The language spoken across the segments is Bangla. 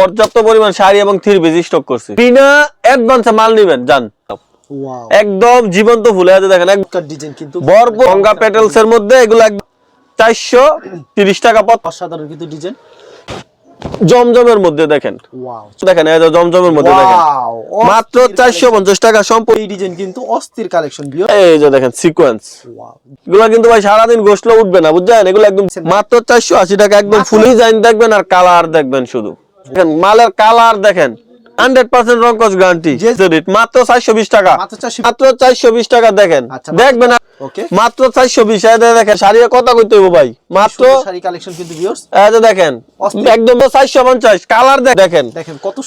পর্যাপ্ত পরিমাণ শাড়ি এবং থ্রি পিস স্টক করছি। বিনা অ্যাডভান্সে মাল নিবেন যান। একদম জীবন্ত ফুলে আছে দেখেন এক ডিজাইন কিন্তু ভরপুর গঙ্গা পেটেলস এর মধ্যে এগুলো চারশো তিরিশ টাকা পথ। অসাধারণ কিন্তু ডিজাইন জমজমের মধ্যে দেখেন। ওয়াও দেখেন এই যে জমজমের মধ্যে দেখেন। মাত্র চারশো পঞ্চাশ টাকা সম্পূর্ণ। এই ডিজাইন কিন্তু অস্থির কালেকশন এই যে দেখেন সিকোয়েন্স ওয়াও এগুলো কিন্তু ভাই সারাদিন গোসলে উঠবে না বুঝছেন? এগুলো একদম মাত্র চারশো আশি টাকা একদম ফুল ডিজাইন দেখবেন আর কালার দেখবেন শুধু। মালের কালার দেখেন হান্ড্রেড পার্সেন্ট গ্যারান্টি মাত্র চারশো বিশ টাকা। মাত্র চারশো বিশ টাকা দেখেন আচ্ছা, দেখবেন মাত্র চারশো বিশ দেখেন শাড়ি কথা কইতে হইব ভাই মাত্র দেখেন একদম চারশো পঞ্চাশ কালার দেখেন।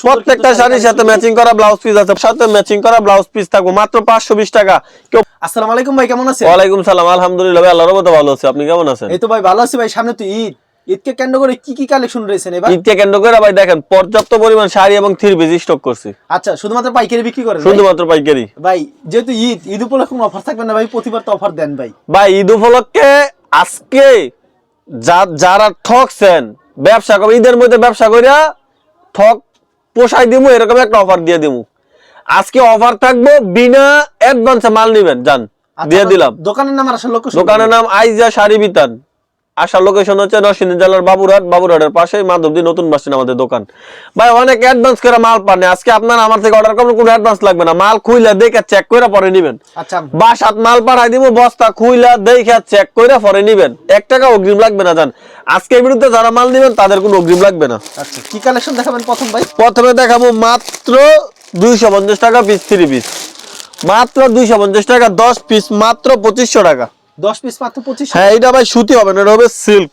প্রত্যেকটা শাড়ির সাথে ম্যাচিং করা ব্লাউজ পিস আছে সাথে ম্যাচিং করা ব্লাউজ পিস থাকব মাত্র পাঁচশো বিশ টাকা। কেউ আসসালামু আলাইকুম ভাই কেমন আছেন? ওয়ালাইকুম সালাম আলহামদুলিল্লাহ ভাই আল্লাহর ভালো আছে আপনি কেমন আছেন? এই তো ভাই ভালো আছি ভাই সামনে তো ঈদ। ঈদকে কেন্দ্র করে কি কি কালেকশন রয়েছেন এবার ঈদকে কেন্দ্র করে ভাই দেখেন পর্যাপ্ত পরিমাণ শাড়ি এবং থ্রি পিস স্টক করছি। আচ্ছা শুধুমাত্র পাইকারি বিক্রি করেন শুধুমাত্র পাইকারি। ভাই যেহেতু ঈদ ঈদ উপলক্ষে কোনো অফার থাকবে না ভাই প্রতিবার তো অফার দেন ভাই। ভাই ঈদ উপলক্ষে আজকে যারা ঠকছেন ব্যবসা করবে ঈদের মধ্যে ব্যবসা করিয়া ঠক পোষাই দিমু এরকম একটা অফার দিয়ে দিমু। আজকে অফার থাকব বিনা অ্যাডভান্সে মাল নিবেন যান আচ্ছা, দিয়ে দিলাম। দোকানের নাম আর আসল দোকানের নাম আইজা শাড়ি বিতান। আসার লোকেশন হচ্ছে নরসিংদী জেলার বাবুরহাট। বাবুরহাটের পাশে মাধবদী নতুন বাসিন আমাদের দোকান। ভাই অনেক অ্যাডভান্স করে মাল পান আজকে আপনার আমার থেকে অর্ডার করবেন কোনো অ্যাডভান্স লাগবে না। মাল খুইলা দেখে চেক করে পরে নিবেন। আচ্ছা। বাসাত মাল পাঠাই দিব বস্তা খুইলা দেখে চেক করে পরে নিবেন। এক টাকা অগ্রিম লাগবে না জান। আজকে বিরুদ্ধে যারা মাল নিবেন তাদের কোনো অগ্রিম লাগবে না। আচ্ছা কি কালেকশন দেখাবেন প্রথম ভাই? প্রথমে দেখাবো মাত্র দুইশো পঞ্চাশ টাকা পিস থ্রি পিস মাত্র দুইশো পঞ্চাশ টাকা দশ পিস মাত্র পঁচিশশো টাকা। দশ পিস মাত্র পঁচিশ হ্যাঁ এটা ভাই সুতি হবে না এটা হবে সিল্ক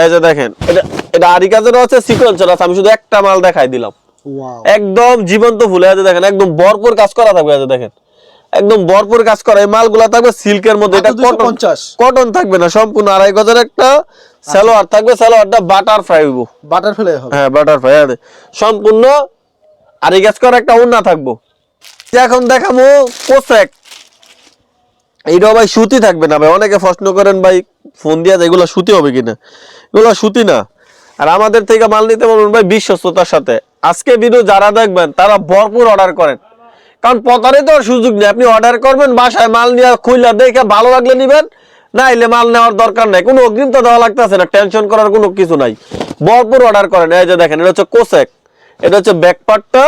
এই যে দেখেন এটা এটা আরি কাজের আছে সিকোয়েন্সের আছে আমি শুধু একটা মাল দেখাই দিলাম। ওয়াও একদম জীবন্ত ফুলে আছে দেখেন একদম ভরপুর কাজ করা থাকবে আছে দেখেন। একদম ভরপুর কাজ করা এই মালগুলা থাকবে সিল্কের মধ্যে এটা কটন 250 কটন থাকবে না সম্পূর্ণ আড়াই গজের একটা সালোয়ার থাকবে সালোয়ারটা বাটার ফ্রাই হইব। বাটারফ্লাই হবে। হ্যাঁ বাটার ফ্রাই আছে সম্পূর্ণ গাছ করা একটা উন্না থাকব। এখন দেখাবো পোশাক এইটাও ভাই সুতি থাকবে না ভাই। অনেকে প্রশ্ন করেন ভাই, ফোন দিয়া যায় এগুলো সুতি হবে কিনা? এগুলো সুতি না। আর আমাদের থেকে মাল নিতে বলুন ভাই বিশ্বস্ততার সাথে। আজকে ভিডিও যারা দেখবেন, তারা ভরপুর অর্ডার করেন। কারণ প্রতারিত সুযোগ নেই। আপনি অর্ডার করবেন, বাসায় মাল নিয়ে খুইলা দেখে ভালো লাগলে নিবেন, না এলে মাল নেওয়ার দরকার নাই। কোনো অগ্রিম তো দেওয়া লাগতেছে না টেনশন করার কোনো কিছু নাই। ভরপুর অর্ডার করেন। এই যে দেখেন, এটা হচ্ছে কোসেক, এটা হচ্ছে ব্যাকপার্টটা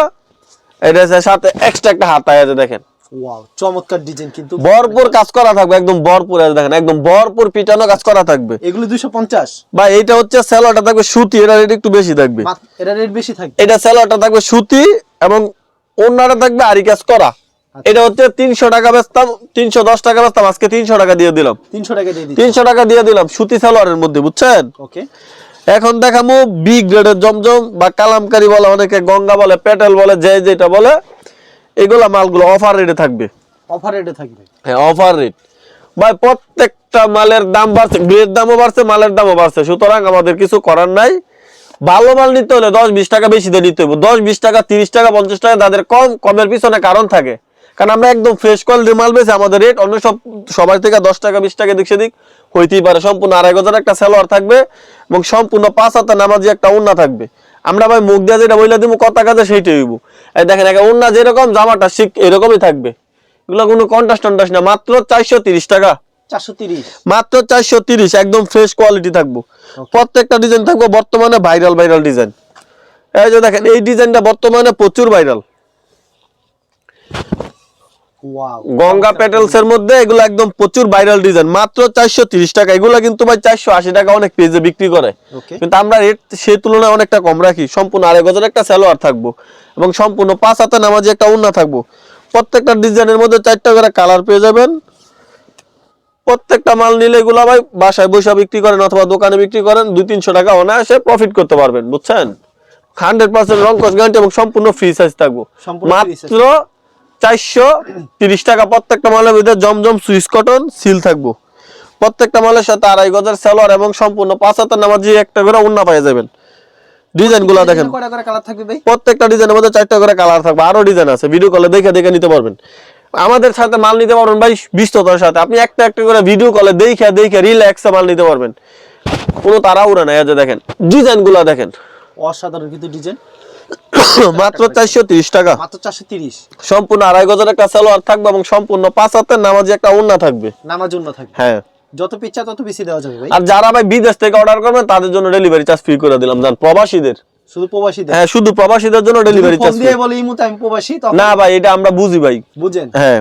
এটা হচ্ছে সাথে এক্সট্রা একটা হাতা, এই যে দেখেন। ওয়াও চমৎকার ডিজাইন কিন্তু। ভরপুর কাজ করা থাকবে একদম ভরপুর এই দেখেন একদম ভরপুর পিটানো কাজ করা থাকবে। এগুলো দুইশো পঞ্চাশ। ভাই এইটা হচ্ছে স্যালোয়ারটা থাকবে সুতি এটা রেট একটু বেশি থাকবে। এটা রেট বেশি থাকবে। এটা স্যালোয়ারটা থাকবে সুতি এবং অন্যটা থাকবে আরি কাজ করা। এটা হচ্ছে তিনশো টাকা বেচতাম তিনশো দশ টাকা বেচতাম আজকে তিনশো টাকা দিয়ে দিলাম। তিনশো টাকা দিয়ে তিনশো টাকা দিয়ে দিলাম সুতি সালোয়ারের মধ্যে বুঝছেন? ওকে। এখন দেখাবো বি গ্রেডের জমজম বা কালামকারি বলে অনেকে গঙ্গা বলে পেটেল বলে যে যেটা বলে। এগুলা মালগুলো অফার রেটে থাকবে। অফার রেটে থাকবে। হ্যাঁ অফার রেট ভাই প্রত্যেকটা মালের দাম বাড়ছে গ্রেড দামও বাড়ছে মালের দামও বাড়ছে। সুতরাং আমাদের কিছু করার নাই। ভালো মাল নিতে হলে দশ বিশ টাকা বেশি দিয়ে নিতে হবে দশ বিশ টাকা তিরিশ টাকা পঞ্চাশ টাকা তাদের কম কমের পিছনে কারণ থাকে। কারণ আমরা একদম ফ্রেশ কোয়ালিটির মাল বেশি আমাদের রেট অন্য সব সবার থেকে দশ টাকা বিশ টাকা দিক সেদিক হইতেই পারে। সম্পূর্ণ আড়াই গজার একটা সালোয়ার থাকবে এবং সম্পূর্ণ পাঁচ হাতে নামাজি একটা উন্না থাকবে। আমরা ভাই মুখ দিয়ে যেটা বইলে দিব কত কাজে সেইটাই হইব। দেখেন একে উন্না যেরকম জামাটা শিক এরকমই থাকবে। এগুলো কোনো কন্টাস টন্টাস না মাত্র চারশো তিরিশ টাকা। চারশো তিরিশ। মাত্র চারশো তিরিশ একদম ফ্রেশ কোয়ালিটি থাকব। প্রত্যেকটা ডিজাইন থাকব বর্তমানে ভাইরাল ভাইরাল ডিজাইন এই যে দেখেন এই ডিজাইনটা বর্তমানে প্রচুর ভাইরাল গঙ্গা পেটেলস এর মধ্যে এগুলো একদম প্রচুর ভাইরাল ডিজাইন মাত্র চারশো তিরিশ টাকা। এগুলো কিন্তু ভাই চারশো আশি টাকা অনেক পেজে বিক্রি করে। কিন্তু আমরা রেট সেই তুলনায় অনেকটা কম রাখি। সম্পূর্ণ আড়াই গজের একটা সালোয়ার থাকব। এবং সম্পূর্ণ পাঁচ হাতে নামাজি একটা উন্না থাকব। প্রত্যেকটা ডিজাইনের মধ্যে চারটা করে কালার পেয়ে যাবেন। প্রত্যেকটা মাল নিলে এগুলো ভাই বাসায় বসে বিক্রি করেন অথবা দোকানে বিক্রি করেন দুই তিনশো টাকা অনায়াসে প্রফিট করতে পারবেন বুঝছেন? হান্ড্রেড পার্সেন্ট রং কস গ্যারান্টি এবং সম্পূর্ণ ফ্রি সাইজ থাকব। মাত্র চারশো তিরিশ টাকা প্রত্যেকটা মালের ভিতরে জমজম সুইস কটন সিল থাকব। প্রত্যেকটা মালের সাথে আড়াই গজের এবং সম্পূর্ণ পাঁচ হাতের নামাজি একটা করে উন্না পেয়ে যাবেন। ডিজাইনগুলা দেখেন। প্রত্যেকটা ডিজাইনের মধ্যে চারটা করে কালার থাকবে। আরও ডিজাইন আছে। ভিডিও কলে দেখে দেখে নিতে পারবেন। আমাদের সাথে মাল নিতে পারবেন ভাই বিস্ততার সাথে। আপনি একটা একটা করে ভিডিও কলে দেখে দেখে রিল্যাক্সে মাল নিতে পারবেন। কোনো তাড়াহুড়া নাই। এই যে দেখেন ডিজাইনগুলা দেখেন। অসাধারণ কিন্তু ডিজাইন মাত্র চারশো তিরিশ টাকা। মাত্র চারশো তিরিশ। সম্পূর্ণ আড়াই গজের একটা সালোয়ার থাকবে এবং সম্পূর্ণ পাঁচ হাতের নামাজি একটা ওন্না থাকবে। নামার জন্য থাকবে। হ্যাঁ। যত পিচ্ছা তত বেশি দেওয়া যাবে ভাই। আর যারা ভাই বিদেশ থেকে অর্ডার করবেন তাদের জন্য ডেলিভারি চার্জ ফ্রি করে দিলাম। জান প্রবাসীদের। শুধু প্রবাসী দেয় হ্যাঁ শুধু প্রবাসীদের জন্য ডেলিভারি চার্জ দিয়ে বলে আমি প্রবাসী না ভাই এটা আমরা বুঝি ভাই। বুঝেন? হ্যাঁ।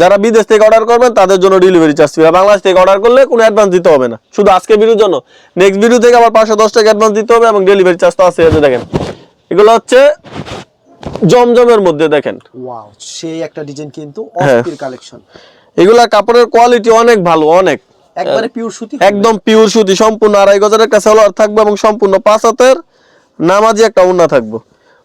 যারা বিদেশ থেকে অর্ডার করবেন তাদের জন্য ডেলিভারি চার্জ ফ্রি বাংলাদেশ থেকে অর্ডার করলে কোনো অ্যাডভান্স দিতে হবে না। শুধু আজকে ভিডিওর জন্য। নেক্সট ভিডিও থেকে আবার পাঁচশো দশ টাকা অ্যাডভান্স দিতে হবে এবং ডেলিভারি চার্জ তো আছে দেখেন। এগুলো হচ্ছে জমজমের মধ্যে দেখেন। ওয়াও সেই একটা ডিজাইন কিন্তু হ্যাঁ। অস্থির কালেকশন এগুলা কাপড়ের কোয়ালিটি অনেক ভালো অনেক। একবারে পিওর সুতি একদম পিওর সুতি সম্পূর্ণ আড়াই গজের একটা সালোয়ার থাকবে এবং সম্পূর্ণ পাঁচ হাতের নামাজি একটা উন্না থাকব।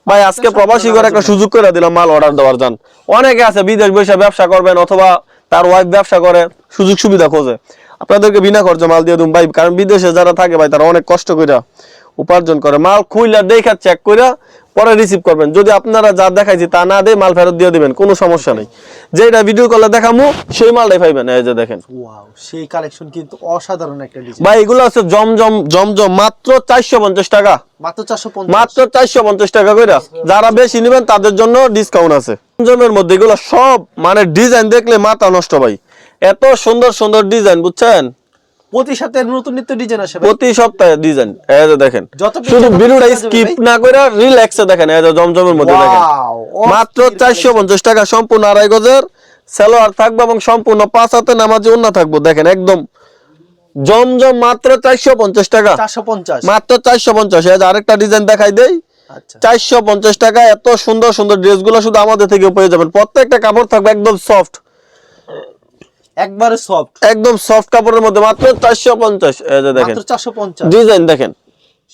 ভাই আজকে প্রবাসী করে একটা সুযোগ করে দিলাম মাল অর্ডার দেওয়ার যান অনেকে আছে বিদেশ বসে ব্যবসা করবেন অথবা তার ওয়াইফ ব্যবসা করে সুযোগ সুবিধা খোঁজে। আপনাদেরকে বিনা খরচে মাল দিয়ে দিন ভাই কারণ বিদেশে যারা থাকে ভাই তারা অনেক কষ্ট করে উপার্জন করে মাল খুইলা দেখা চেক করে পরে রিসিভ করবেন। যদি আপনারা যা দেখাইছি তা না দিয়ে মাল ফেরত দিয়ে দিবেন কোনো সমস্যা নেই। যেটা ভিডিও কলে দেখামু সেই মালটাই পাইবেন এই যে দেখেন। ওয়াও সেই কালেকশন কিন্তু অসাধারণ একটা ডিজাইন ভাই এগুলো আছে জমজম জমজম মাত্র চারশো পঞ্চাশ টাকা। মাত্র চারশো পঞ্চাশ। মাত্র চারশো পঞ্চাশ টাকা কইরা যারা বেশি নেবেন তাদের জন্য ডিসকাউন্ট আছে। জমজমের মধ্যে এগুলো সব মানে ডিজাইন দেখলে মাথা নষ্ট ভাই। এত সুন্দর সুন্দর ডিজাইন বুঝছেন? প্রতি সাথে নতুন নিত্য ডিজাইন আসে প্রতি সপ্তাহে ডিজাইন এই যে দেখেন। শুধু ভিডিওটা স্কিপ না করে রিল্যাক্সে দেখেন এই যে জমজমের মধ্যে দেখেন। মাত্র অস্থির চারশো পঞ্চাশ টাকা সম্পূর্ণ আড়াই গজের সালোয়ার থাকবে এবং সম্পূর্ণ পাঁচ হাতে নামাজি থাকব দেখেন একদম জমজম মাত্র চারশো পঞ্চাশ টাকা। চারশো পঞ্চাশ। মাত্র চারশো পঞ্চাশ এই যে আরেকটা ডিজাইন দেখাই দেই। আচ্ছা। চারশো পঞ্চাশ টাকা এত সুন্দর সুন্দর ড্রেসগুলো শুধু আমাদের থেকে পেয়ে যাবেন। প্রত্যেকটা কাপড় থাকবে একদম সফট একবারে সফট একদম সফট কাপড়ের মধ্যে মাত্র চারশো পঞ্চাশ। এই যে দেখেন। মাত্র চারশো পঞ্চাশ। ডিজাইন দেখেন।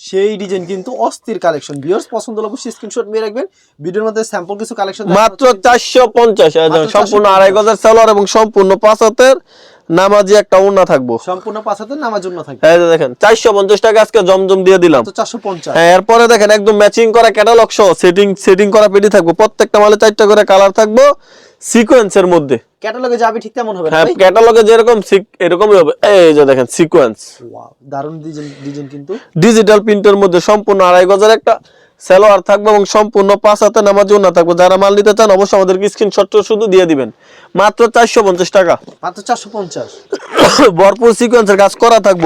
সেই ডিজাইন কিন্তু অস্থির কালেকশন ভিউয়ার্স পছন্দ হলে অবশ্যই স্ক্রিনশট নিয়ে রাখবেন। ভিডিওর মধ্যে স্যাম্পল কিছু কালেকশন মাত্র চারশো পঞ্চাশ। এই দেখেন, মাত্র সম্পূর্ণ 450 আড়াই গজের এবং সম্পূর্ণ পাঁচ হাতের নামাজি একটা উন্না থাকব। সম্পূর্ণ পাঁচ হাতে নামার জন্য থাকবে। এই যে দেখেন চারশো পঞ্চাশ টাকা আজকে জমজম দিয়ে দিলাম। তো চারশো পঞ্চাশ। হ্যাঁ এরপরে দেখেন একদম ম্যাচিং করা ক্যাটালগ সহ সেটিং সেটিং করা পেটি থাকব। প্রত্যেকটা মালে চারটা করে কালার থাকব। সিকোয়েন্সের মধ্যে। ক্যাটালগে যাবে ঠিক তেমন হবে হ্যাঁ ক্যাটালগে যেরকম এরকমই হবে। এই যে দেখেন সিকোয়েন্স দারুণ ডিজাইন ডিজাইন কিন্তু। ডিজিটাল প্রিন্টের মধ্যে সম্পূর্ণ আড়াই গজের একটা সালোয়ার থাকবে এবং সম্পূর্ণ পাঁচ হাতে নামাজ না থাকবে। যারা মাল নিতে চান অবশ্যই আমাদেরকে স্ক্রিনশট শুধু দিয়ে দিবেন। মাত্র চারশো পঞ্চাশ টাকা। মাত্র চারশো পঞ্চাশ। ভরপুর সিকোয়েন্সের কাজ করা থাকব।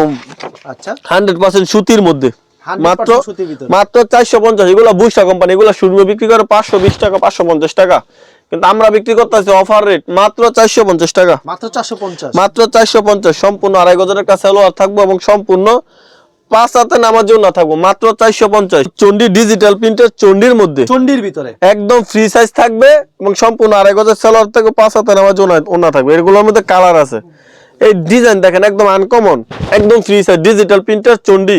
আচ্ছা। হান্ড্রেড পার্সেন্ট সুতির মধ্যে। মাত্র মাত্র চারশো পঞ্চাশ। এগুলো বুসা কোম্পানি এগুলো শূন্য বিক্রি করে পাঁচশো বিশ টাকা পাঁচশো পঞ্চাশ টাকা। কিন্তু আমরা বিক্রি করতেছি অফার রেট মাত্র চারশো পঞ্চাশ টাকা। মাত্র চারশো পঞ্চাশ। মাত্র চারশো পঞ্চাশ সম্পূর্ণ আড়াই গজের একটা সালোয়ার থাকব এবং সম্পূর্ণ পাঁচ হাতে নামার জন্য থাকব মাত্র চারশো পঞ্চাশ। চন্ডি ডিজিটাল প্রিন্টের চন্ডির মধ্যে। চন্ডির ভিতরে। একদম ফ্রি সাইজ থাকবে এবং সম্পূর্ণ আড়াই গজের সালোয়ার থেকে পাঁচ হাতে নামার জন্য ওনা থাকবে। এগুলোর মধ্যে কালার আছে। এই ডিজাইন দেখেন একদম আনকমন একদম ফ্রি সাইজ ডিজিটাল প্রিন্টের চন্ডি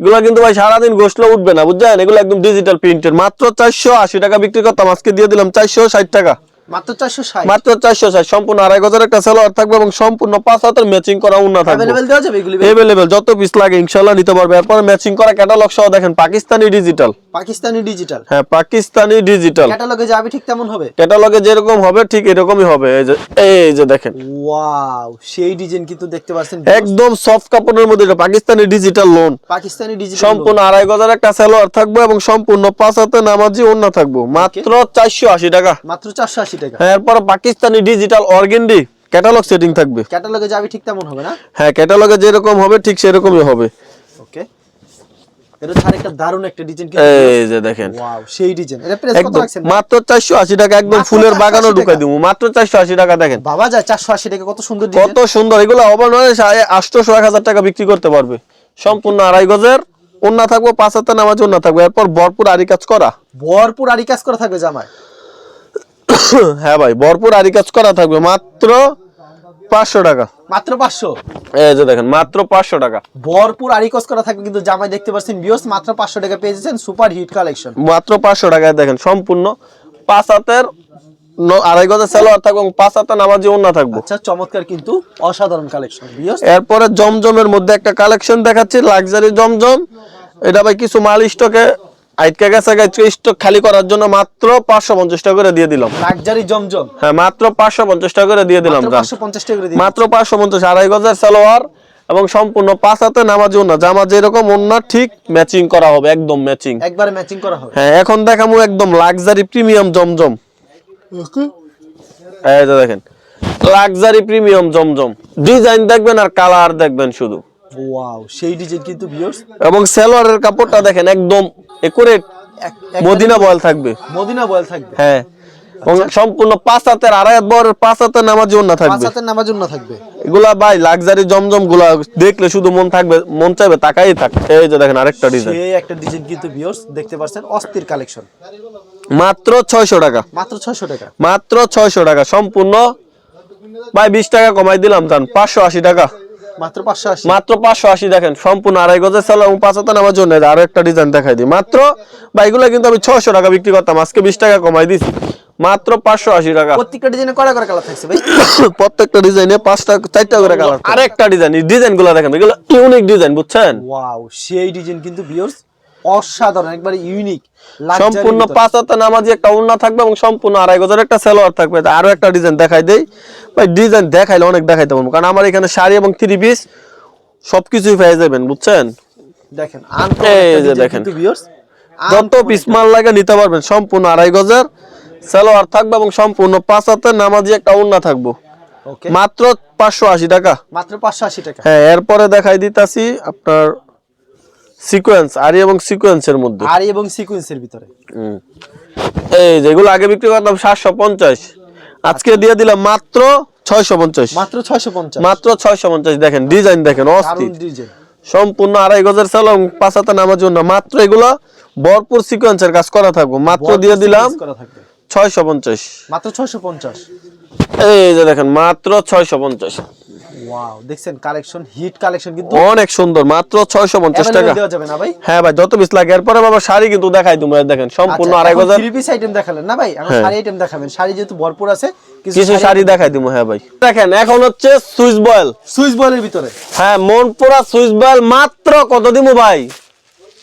এগুলো কিন্তু ভাই সারাদিন গোসলে উঠবে না, বুঝছেন? এগুলো একদম ডিজিটাল প্রিন্টের মাত্র চারশো আশি টাকা বিক্রি করতাম, আজকে দিয়ে দিলাম চারশো ষাট টাকা। মাত্র চারশো ষাট। মাত্র চারশো ষাট সম্পূর্ণ আড়াই গজের একটা সালোয়ার থাকবে এবং সম্পূর্ণ পাঁচ হাতের ম্যাচিং করা উন্না থাকবে। অ্যাভেলেবেল দেওয়া যাবে এগুলি? এভেলেবেল যত পিস লাগে ইনশাল্লাহ নিতে পারবে। এরপর ম্যাচিং করা ক্যাটালগ সহ দেখেন পাকিস্তানি ডিজিটাল পাকিস্তানি ডিজিটাল হ্যাঁ পাকিস্তানি ডিজিটাল ক্যাটালগে যাবে ঠিক তেমন হবে? ক্যাটালগে যেরকম হবে ঠিক এরকমই হবে। এই যে এই যে দেখেন। ওয়াও সেই ডিজাইন কিন্তু দেখতে পাচ্ছেন। একদম সফট কাপড়ের মধ্যে এটা Pakistani digital lawn Pakistani digital সম্পূর্ণ আড়াই গজার একটা সালোয়ার থাকবে এবং সম্পূর্ণ পাঁচ হাতে নামাজি অন্য থাকব। মাত্র চারশো আশি টাকা। মাত্র চারশো আশি টাকা। হ্যাঁ এরপর Pakistani digital organdy catalogue setting থাকবে। ক্যাটালগে যাবে ঠিক তেমন হবে না? হ্যাঁ ক্যাটালগে যেরকম হবে ঠিক সেরকমই হবে। ওকে এটা ছাড় একটা দারুণ একটা ডিজাইন এই যে দেখেন। ওয়াও সেই ডিজাইন এটা প্রাইস কত রাখছেন মাত্র চারশো আশি টাকা একদম ফুলের বাগানও ঢুকাই দিব। মাত্র চারশো আশি টাকা দেখেন। বাবা যায় চারশো আশি টাকা কত সুন্দর ডিজাইন কত সুন্দর এগুলো হাজার টাকা বিক্রি করতে পারবে। সম্পূর্ণ আড়াই গজের অন্য থাকব পাঁচ হাতে নামাজ অন্য থাকবে। এরপর ভরপুর আরি কাজ করা। ভরপুর আরি কাজ করা থাকবে জামায়। হ্যাঁ ভাই ভরপুর আরি কাজ করা থাকবে মাত্র পাঁচশো টাকা। মাত্র পাঁচশো? এই যে দেখেন মাত্র পাঁচশো টাকা। ভরপুর আরি কাজ করা থাকবে কিন্তু জামায় দেখতে পাচ্ছেন বিয়স মাত্র পাঁচশো টাকা পেয়েছেন সুপার হিট কালেকশন। মাত্র পাঁচশো টাকায় দেখেন সম্পূর্ণ পাঁচ হাতের ন- আড়াই গজের সালোয়ার থাকবে এবং পাঁচ হাতে নামাজি অন্য থাকব। আচ্ছা চমৎকার কিন্তু অসাধারণ কালেকশন এরপরে জমজমের মধ্যে একটা কালেকশন দেখাচ্ছি লাক্সারি জমজম। এটা ভাই কিছু মাল স্টকে আইটকে গেছে গেছে স্টক খালি করার জন্য মাত্র পাঁচশো পঞ্চাশ টাকা করে দিয়ে দিলাম। লাক্সারি জমজম। হ্যাঁ মাত্র পাঁচশো পঞ্চাশ টাকা করে দিয়ে দিলাম মাত্র। পাঁচশো পঞ্চাশ আড়াই গজের সালোয়ার এবং সম্পূর্ণ পাঁচ হাতে নামাজ ওন্না জামা যেরকম ওন্না ঠিক ম্যাচিং করা হবে একদম ম্যাচিং একবারে ম্যাচিং করা হবে। হ্যাঁ এখন দেখামু একদম লাক্সারি প্রিমিয়াম জমজম। এই যে দেখেন লাক্সারি প্রিমিয়াম জমজম। ডিজাইন দেখবেন আর কালার দেখবেন শুধু। ওয়াও সেই ডিজাইন কিন্তু ভিউয়ার্স এবং সেলোয়ারের কাপড়টা দেখেন একদম একুরেট মদিনা বয়েল থাকবে। মদিনা বয়েল থাকবে। হ্যাঁ সম্পূর্ণ পাঁচ হাতের আড়াই হাত বড় পাঁচ হাতের পাঁচ থাকবে। হাতের নামার জন্য থাকবে। এগুলা ভাই লাক্সারি জমজমগুলা দেখলে শুধু মন থাকবে মন চাইবে তাকাই থাক। এই যে দেখেন আরেকটা ডিজাইন সেই একটা ডিজাইন কিন্তু ভিউয়ার্স দেখতে পাচ্ছেন অস্থির কালেকশন মাত্র ছয়শো টাকা। মাত্র 600 টাকা। মাত্র ছয়শো টাকা সম্পূর্ণ ভাই বিশ টাকা কমাই দিলাম পাঁচশো আশি টাকা। মাত্র 580 মাত্র দেখেন সম্পূর্ণ আড়াই গজের সেল এবং পাঁচ হাতে নামার জন্য আরও একটা ডিজাইন দেখাই দিই। মাত্র ভাই কিন্তু আমি ছয়শো টাকা বিক্রি করতাম আজকে বিশ টাকা কমাই দিছি। মাত্র পাঁচশো আশি টাকা। প্রত্যেকটা ডিজাইনে কয়টা করে কালার থাকছে ভাই? প্রত্যেকটা ডিজাইনে পাঁচটা চারটা করে কালার আরেকটা ডিজাইন ডিজাইনগুলো দেখেন এগুলো ইউনিক ডিজাইন বুঝছেন? ওয়াও সেই ডিজাইন কিন্তু ভিউয়ার্স অসাধারণ একবারে ইউনিক সম্পূর্ণ পাঁচ হাতে নামাজি একটা উন্না থাকবে এবং সম্পূর্ণ আড়াই গজের একটা সেলোয়ার থাকবে। আরও একটা ডিজাইন দেখাই দেই। ভাই ডিজাইন দেখাইলে অনেক দেখাইতে পারব। কারণ আমার এখানে শাড়ি এবং থ্রি পিস সবকিছুই পেয়ে যাবেন বুঝছেন? দেখেন এই যে দেখেন। যত পিস মাল লাগে নিতে পারবেন সম্পূর্ণ আড়াই গজের সেলোয়ার থাকবে এবং সম্পূর্ণ পাঁচ হাতে নামাজি একটা উন্না থাকব। মাত্র পাঁচশো আশি টাকা। মাত্র 580 টাকা। হ্যাঁ এরপরে দেখাই দিতাছি আপনার সিকোয়েন্স আরি এবং সিকোয়েন্সের মধ্যে। আর এবং সিকোয়েন্সের ভিতরে। এই যেগুলো আগে বিক্রি করতাম সাতশো পঞ্চাশ। আজকে দিয়ে দিলাম মাত্র ছয়শো পঞ্চাশ। মাত্র 650 মাত্র ছয়শো পঞ্চাশ দেখেন ডিজাইন দেখেন অস্থির। সম্পূর্ণ আড়াই গজের সেল এবং পাঁচ হাতে নামার জন্য। মাত্র এগুলো ভরপুর সিকোয়েন্সের কাজ করা থাকব। মাত্র দিয়ে দিলাম ছয়শো পঞ্চাশ। মাত্র 650 এই যে দেখেন মাত্র পঞ্চাশ। ওয়াও দেখছেন কালেকশন হিট কালেকশন কিন্তু অনেক সুন্দর মাত্র ছয়শো পঞ্চাশ টাকা। দেওয়া যাবে না ভাই? হ্যাঁ ভাই যত পিস লাগে এরপরে বাবা শাড়ি কিন্তু দেখাই তুমি দেখেন সম্পূর্ণ আড়াই গজের থ্রি পিস আইটেম দেখালেন না ভাই? এখন হ্যাঁ। শাড়ি আইটেম দেখাবেন। শাড়ি যেহেতু ভরপুর আছে কিছু শাড়ি দেখাই দিব হ্যাঁ ভাই। দেখেন এখন হচ্ছে সুইচ বয়েল। সুইচ বয়েলের ভিতরে? হ্যাঁ সুইচ বয়েল মাত্র কত দিব ভাই?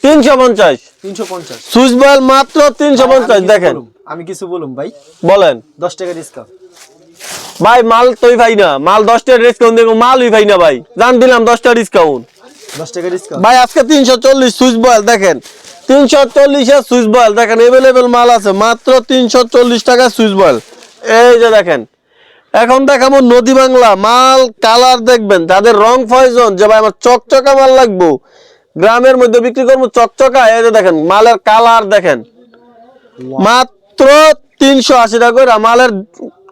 তিনশো পঞ্চাশ। 350 সুইচ বয়েল মাত্র তিনশো পঞ্চাশ আমি কিছু দেখেন। আমি কিছু বলুম ভাই। বলেন। 10 টাকা ডিসকাউন্ট ভাই মাল তুই ভাই না। মাল দশ টাকা ডিসকাউন্ট দেবো মালই ভাই না ভাই। জান দিলাম দশ টাকা ডিসকাউন্ট 10 টাকা ডিসকাউন্ট ভাই আজকে তিনশো চল্লিশ সুইচ বয়েল দেখেন। তিনশো চল্লিশের সুইচ বয়েল দেখেন এভেলেবেল মাল আছে মাত্র তিনশো চল্লিশ টাকা সুইচ বয়েল। এই যে দেখেন এখন দেখাবো নদী বাংলা মাল কালার দেখবেন যাদের রং ফয়জন যে ভাই আমার চকচকা মাল লাগবো গ্রামের মধ্যে বিক্রি করব চকচকা এই যে দেখেন মালের কালার দেখেন। মাত্র তিনশো আশি টাকা করে মালের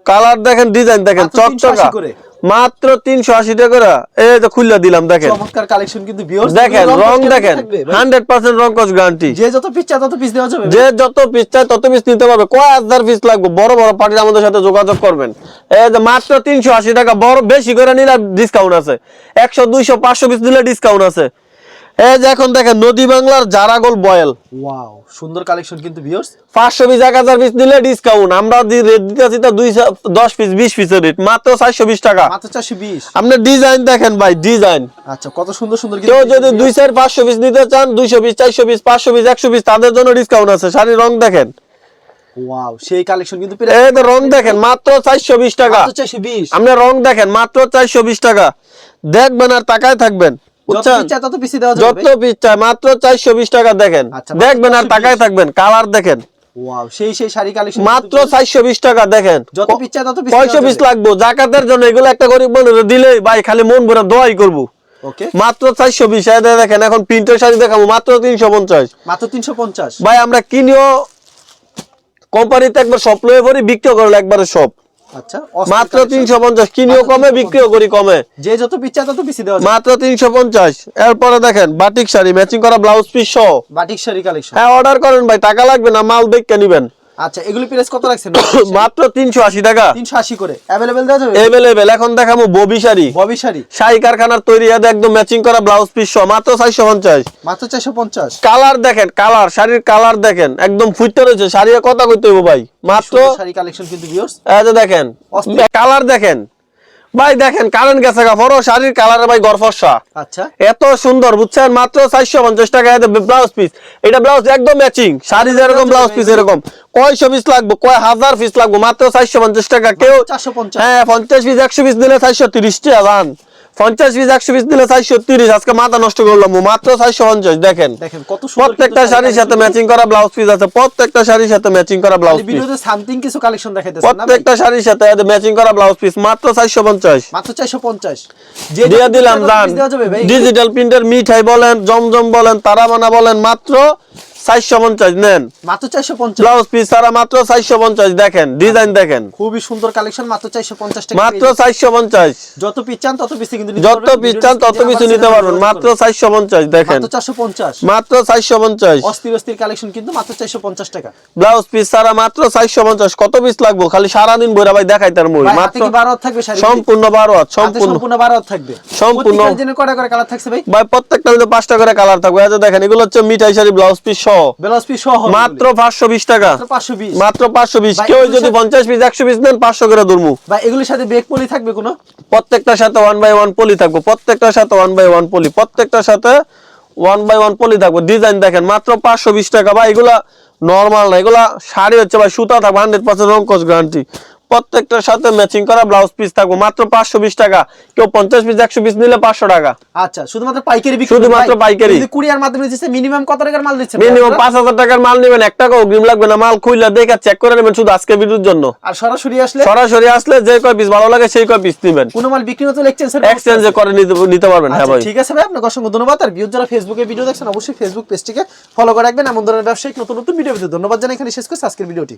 কালার দেখেন ডিজাইন দেখেন চকচকা। করে। মাত্র তিনশো আশি টাকা করে। এই যে খুললে দিলাম দেখেন। চমৎকার কালেকশন কিন্তু দেখেন রং দেখেন হান্ড্রেড পার্সেন্ট রং কস গ্যারান্টি যে যত পিস চায় তত পিস দেওয়া যাবে যে যত পিস চাই তত পিস নিতে পারবে। কয় হাজার পিস লাগবে? বড় বড় পার্টির আমাদের সাথে যোগাযোগ করবেন। এই যে মাত্র তিনশো আশি টাকা বড় বেশি করে নিলে ডিসকাউন্ট আছে। একশো দুইশো পাঁচশো পিস নিলে ডিসকাউন্ট আছে। এই যে এখন দেখেন নদী বাংলার জারাগোল বয়েল। ওয়াও সুন্দর কালেকশন কিন্তু ভিউয়ার্স পাঁচশো পিস এক হাজার পিস নিলে ডিসকাউন্ট আমরা রেট দিতেছি তা পিস বিশ পিসের রেট মাত্র চারশো বিশ টাকা। মাত্র 420 আপনি ডিজাইন দেখেন ভাই ডিজাইন আচ্ছা কত সুন্দর সুন্দর কেউ যদি দুই চার পাঁচশো পিস নিতে চান দুইশো পিস চারশো পিস তাদের জন্য ডিসকাউন্ট আছে। শাড়ির রং দেখেন। ওয়াও সেই কালেকশন কিন্তু এই তো রং দেখেন মাত্র চারশো বিশ টাকা। মাত্র 420 আপনি রং দেখেন মাত্র চারশো বিশ টাকা। দেখবেন আর তাকায় থাকবেন। যত পিস চায় তত পিস দেওয়া যাবে যত পিস চাই মাত্র চারশো বিশ টাকা দেখেন। আচ্ছা, দেখবেন আর 420 থাকবেন কালার দেখেন। ওয়াও সেই সেই শাড়ি কালেকশন মাত্র চারশো বিশ টাকা দেখেন। যত পিস চায় তত পিস কয়শো পিস লাগবো জাকাতের জন্য এগুলো একটা গরিব মানুষ দিলে ভাই খালি মন ভরে দোয়াই করব। মাত্র চারশো বিশ দেখেন এখন প্রিন্টের শাড়ি দেখাবো মাত্র তিনশো পঞ্চাশ। মাত্র 350 ভাই আমরা কিনিও কোম্পানিতে একবার সব লয়ে পড়ি বিক্রিও করলে একবারে সব আচ্ছা মাত্র তিনশো পঞ্চাশ কিনিও কমে বিক্রিও করি কমে। যে যত তত দেওয়া মাত্র এরপরে দেখেন বাটিক শাড়ি ম্যাচিং করা ব্লাউজ পিস সহ। বাটিক শাড়ি কালেকশন হ্যাঁ অর্ডার করেন ভাই টাকা লাগবে না মাল দেখে নিবেন। আচ্ছা এগুলো প্রাইস কত রাখছেন মাত্র তিনশো আশি টাকা 380 করে अवेलेबल দেওয়া যাবে এভেলেবেল এখন দেখাবো ববি শাড়ি ববি শাড়ি শাড়ি কারখানার তৈরি ইয়াতে একদম ম্যাচিং করা ব্লাউজ পিস সহ মাত্র চারশো পঞ্চাশ মাত্র 450 কালার দেখেন কালার শাড়ির কালার দেখেন একদম ফুটতে রয়েছে শাড়ি কথা কইতে হইব ভাই মাত্র সুন্দর শাড়ি কালেকশন কিন্তু ভিউয়ার্স এই যে দেখেন অস্থির। কালার দেখেন ভাই দেখেন কারেন্ট গেছে ফরো শাড়ির কালারে ভাই গরফসা। আচ্ছা। এত সুন্দর বুঝছেন? মাত্র চারশো পঞ্চাশ টাকা ব্লাউজ পিস এটা ব্লাউজ একদম ম্যাচিং শাড়ি যেরকম ব্লাউজ পিস এরকম। কয়শো পিস লাগবে? কয় হাজার পিস লাগবে? মাত্র চারশো পঞ্চাশ টাকা। কেউ 450 হ্যাঁ পঞ্চাশ পিস একশো পিস দিলে চারশো তিরিশ টাকা দান পঞ্চাশ পিস একশো পিস দিলে চারশো তিরিশ। আজকে মাথা নষ্ট করলাম মাত্র চারশো পঞ্চাশ দেখেন। দেখেন কত সুন্দর প্রত্যেকটা শাড়ির সাথে ম্যাচিং করা ব্লাউজ পিস আছে প্রত্যেকটা শাড়ির সাথে ম্যাচিং করা ব্লাউজ পিস ভিডিওতে সামথিং কিছু কালেকশন প্রত্যেকটা শাড়ির সাথে ম্যাচিং করা ব্লাউজ পিস মাত্র চারশো পঞ্চাশ। মাত্র 450 যে দিয়ে দিলাম ডিজিটাল প্রিন্টের মিঠাই বলেন জমজম বলেন তারাবানা বলেন মাত্র চারশো পঞ্চাশ নেন। মাত্র 450 ব্লাউজ পিস সারা মাত্র চারশো পঞ্চাশ দেখেন ডিজাইন দেখেন। খুবই সুন্দর কালেকশন মাত্র 450 টাকা মাত্র চারশো পঞ্চাশ। যত পিস চান তত পিস কিন্তু যত পিস চান তত কিছু নিতে পারবেন। মাত্র চারশো পঞ্চাশ দেখেন। মাত্র 450 মাত্র চারশো পঞ্চাশ। অস্থির অস্থির কালেকশন কিন্তু মাত্র 450 টাকা। ব্লাউজ পিস সারা মাত্র চারশো পঞ্চাশ কত পিস লাগবো? খালি সারাদিন বইরা ভাই দেখাই তার হাতে মাত্র কি 12 হাত থাকবে সম্পূর্ণ বারো সম্পূর্ণ। সম্পূর্ণ 12 থাকবে। সম্পূর্ণ। প্রত্যেকটা করে কালার থাকছে ভাই? ভাই প্রত্যেকটা পাঁচটা করে কালার থাকবে। দেখেন এগুলো হচ্ছে মিঠাই sari blouse piece blouse piece সহ মাত্র পাঁচশো বিশ টাকা। মাত্র 520 মাত্র পাঁচশো বিশ। ভাই, কেউ যদি সাথে- পঞ্চাশ পিস একশো পিস নেন পাঁচশো করে দুর্মু। ভাই এগুলোর সাথে বেক পলি থাকবে কোনো? প্রত্যেকটার সাথে ওয়ান বাই ওয়ান পলি থাকবে। প্রত্যেকটার সাথে ওয়ান বাই ওয়ান পলি প্রত্যেকটার সাথে ওয়ান বাই ওয়ান পলি থাকবে। ডিজাইন দেখেন মাত্র পাঁচশো বিশ টাকা। বা এগুলা নর্মাল না। এগুলা শাড়ি হচ্ছে ভাই সুতা থাকবে হান্ড্রেড পার্সেন্ট রঙ্কস গ্যারান্টি প্রত্যেকটার সাথে ম্যাচিং করা ব্লাউজ পিস থাকবে। মাত্র পাঁচশো বিশ টাকা। কেউ পঞ্চাশ পিস একশো পিস নিলে পাঁচশো টাকা। আচ্ছা শুধুমাত্র পাইকারি বিক্রি শুধুমাত্র পাইকারি। যদি কুরিয়ার মাধ্যমে দিচ্ছে মিনিমাম কত টাকার মাল দিচ্ছেন মিনিমাম পাঁচ হাজার টাকার মাল নেবেন এক টাকা অগ্রিম লাগবে না। মাল খুললে দেখে চেক করে নেবেন শুধু আজকে ভিডিওর জন্য। আর সরাসরি আসলে সরাসরি আসলে যে কয় পিস ভালো লাগে সেই কয় পিস নিবেন। কোনো মাল বিক্রি হতে এক্সচেঞ্জ এক্সচেঞ্জ করে নিতে পারবেন। হ্যাঁ আচ্ছা ভাই। ঠিক আছে ভাই আপনাকে অসংখ্য ধন্যবাদ। আর ভিউজ যারা ফেসবুকে ভিডিও দেখছেন অবশ্যই ফেসবুক পেজটিকে ফলো করে রাখবেন। এমন ধরনের ব্যবসায়িক নতুন নতুন ভিডিও ধন্যবাদ জানাই। এখানে শেষ করছি আজকের ভিডিওটি।